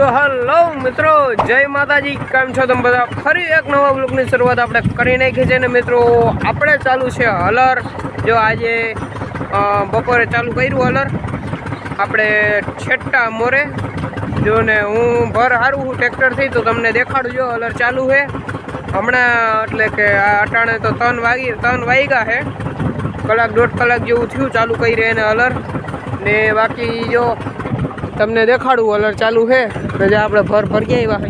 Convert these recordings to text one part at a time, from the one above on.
તો હલો મિત્રો, જય માતાજી, કેમ છો તમે બધા? ફરી એક નવા બ્લોગની શરૂઆત આપણે કરી નાખી છે ને મિત્રો, આપણે ચાલુ છે હલર જો આજે બપોરે ચાલુ કર્યું હલર આપણે છેટ્ટા મોરે. જો ને હું ભર હારું હું ટ્રેક્ટરથી તો તમને દેખાડું જો હલર ચાલુ છે. હમણાં એટલે કે આ અટાણે તો ત્રણ વાગી, ત્રણ વાગ્યા છે. કલાક દોઢ કલાક જેવું થયું ચાલુ કરી એને હલર ને બાકી જો તમને દેખાડું, અલર ચાલુ છે. જે આપણે ભર ભરી આવ્યા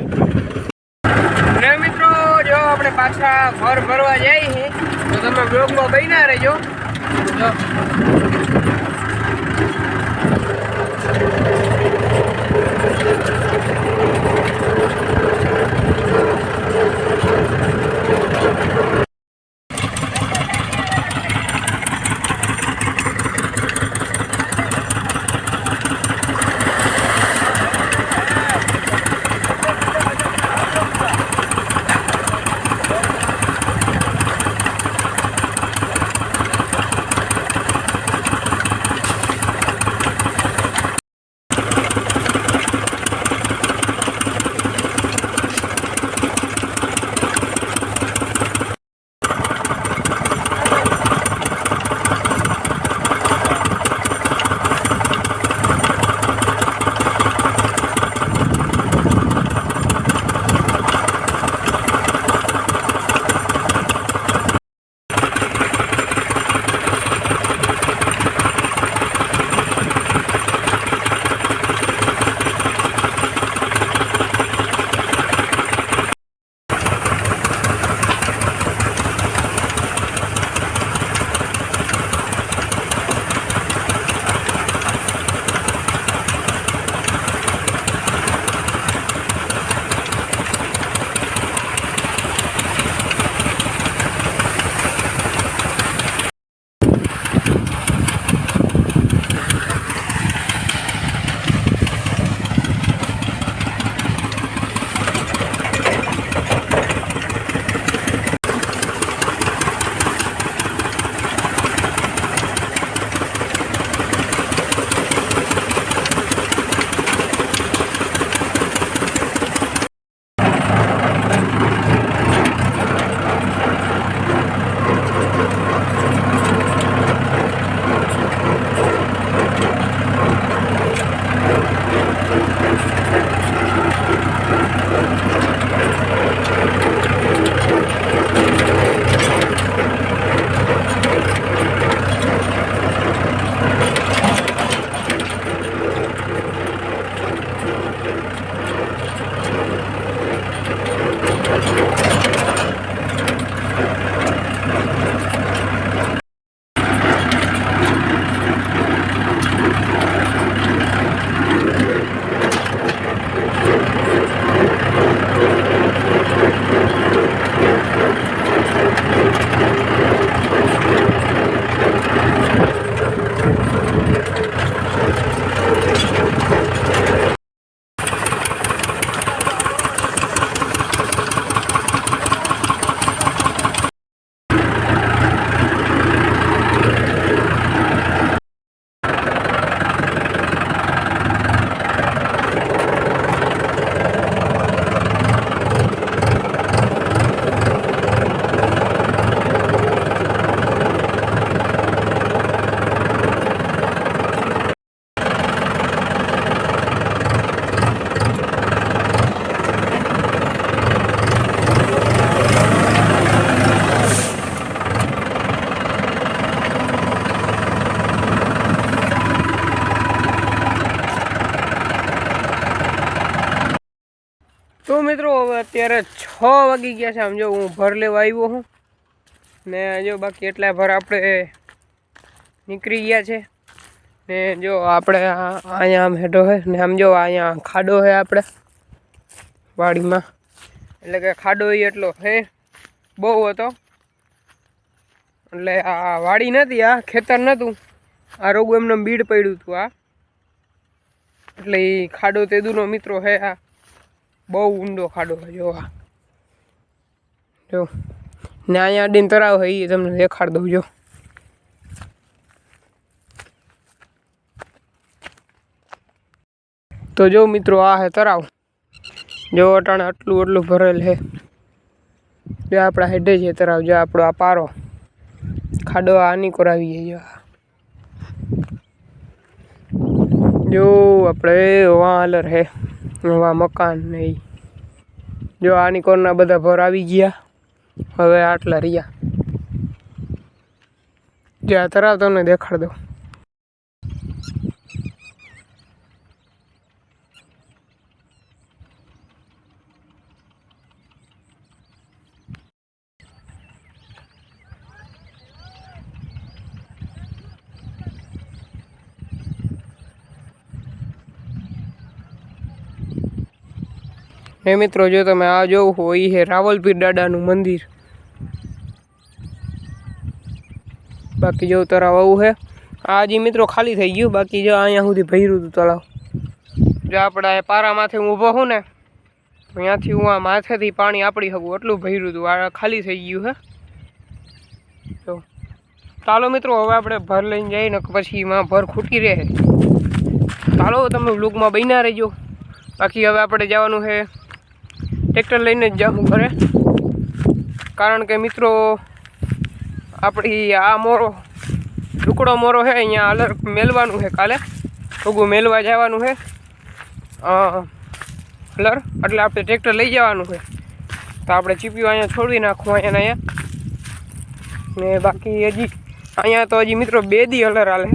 ને મિત્રો, જો આપણે પાછા ભર ભરવા જઈએ તો તમે બ્લોગમાં બન્યા રહેજો. મિત્રો, હવે અત્યારે છ વાગી ગયા છે. આમ જો હું ભર લેવા આવ્યો હું. ને જો બાકી એટલા ભર આપણે નીકળી ગયા છે. ને જો આપણે અહીંયા આમ હેઠો છે. ને આમ જો અહીંયા ખાડો છે આપણે વાડીમાં. એટલે કે ખાડો એ એટલો હે બહુ હતો. એટલે આ વાડી નથી આ ખેતર નહોતું આ રોગું એમને બીડ પડ્યું હતું, આ. એટલે એ ખાડો તેદુનો મિત્રો છે આ. બહુ ઊંડો ખાડો છે, જો આ. જો. ને અહીંયા અડીને તરાવ હોય એ તમને દેખાડ દઉં, જો. તો જો મિત્રો, આ હે તરાવ. જો અટાણે આટલું આટલું ભરેલ છે. જો આપણા હેડે છે તરાવ, જો આપણો આ પારો. ખાડો આની કરાવીએ, જો. જો, આપણે વાલર હે વા મકાન ને. જો આની કોરના બધા ભર આવી ગયા, હવે આટલા રહ્યા જે આ તરાવ તમને દેખાડ દઉં હે મિત્રો, જો તમે આ જોવું હોય એ રાવલપીર દાદાનું મંદિર. બાકી જો તળાવ આવું છે આ જે મિત્રો ખાલી થઈ ગયું, બાકી જો અહીંયા સુધી ભર્યું હતું તળાવ. જો આપણા પારા પારામાંથી હું ઊભો છું ને અહીંયાથી હું આ માથેથી પાણી આપડી શકું, એટલું ભર્યું હતું, આ ખાલી થઈ ગયું હે. તો ચાલો મિત્રો, હવે આપણે ભર લઈને જઈએ ને પછી એમાં ભર ખૂટી રહે. ચાલો, તમે બ્લોગમાં બન્યા રહેજો. બાકી હવે આપણે જવાનું છે ટ્રેક્ટર લઈને જ જાઉં ઘરે. કારણ કે મિત્રો, આપણી આ મોરો ટુકડો મોરો છે, અહીંયા અલર મેલવાનું છે કાલે. ટૂંકું મેલવા જવાનું છે. અલર, એટલે આપણે ટ્રેક્ટર લઈ જવાનું છે. તો આપણે ચીપ્યું અહીંયા છોડી નાખવું અહીંયા અહીંયા. ને બાકી હજી, અહીંયા તો હજી મિત્રો બે દી અલર હાલે